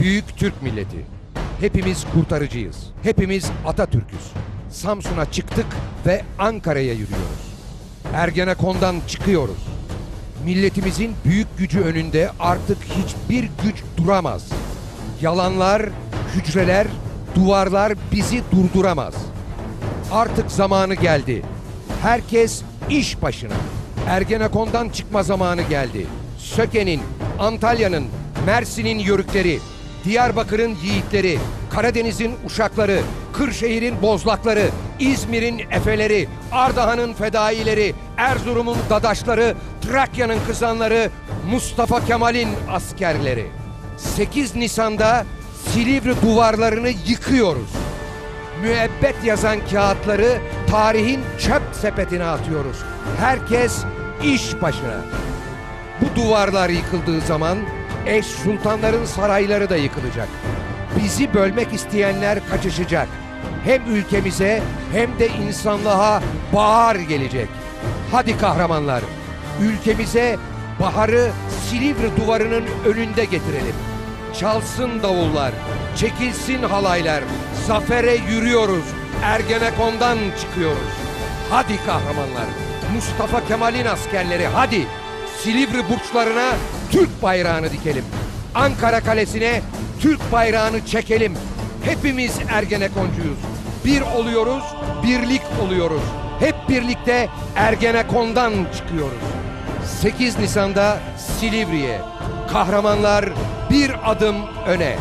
Büyük Türk milleti. Hepimiz kurtarıcıyız. Hepimiz Atatürk'üz. Samsun'a çıktık ve Ankara'ya yürüyoruz. Ergenekon'dan çıkıyoruz. Milletimizin büyük gücü önünde artık hiçbir güç duramaz. Yalanlar, hücreler, duvarlar bizi durduramaz. Artık zamanı geldi. Herkes iş başına. Ergenekon'dan çıkma zamanı geldi. Söke'nin, Antalya'nın, Mersin'in yörükleri, Diyarbakır'ın yiğitleri, Karadeniz'in uşakları, Kırşehir'in bozlakları, İzmir'in efeleri, Ardahan'ın fedaileri, Erzurum'un dadaşları, Trakya'nın kızanları, Mustafa Kemal'in askerleri. 8 Nisan'da Silivri duvarlarını yıkıyoruz müebbet yazan kağıtları tarihin çöp sepetine atıyoruz. Herkes iş başına. Bu duvarlar yıkıldığı zaman eş sultanların sarayları da yıkılacak. Bizi bölmek isteyenler kaçışacak. Hem ülkemize hem de insanlığa bahar gelecek. Hadi kahramanlar, ülkemize baharı Silivri duvarının önünde getirelim. Çalsın davullar, çekilsin halaylar, zafere yürüyoruz, Ergenekon'dan çıkıyoruz. Hadi kahramanlar, Mustafa Kemal'in askerleri hadi Silivri burçlarına Türk bayrağını dikelim. Ankara Kalesi'ne Türk bayrağını çekelim. Hepimiz Ergenekoncuyuz. Bir oluyoruz, birlik oluyoruz. Hep birlikte Ergenekon'dan çıkıyoruz. 8 Nisan'da Silivri'ye. Kahramanlar bir adım öne.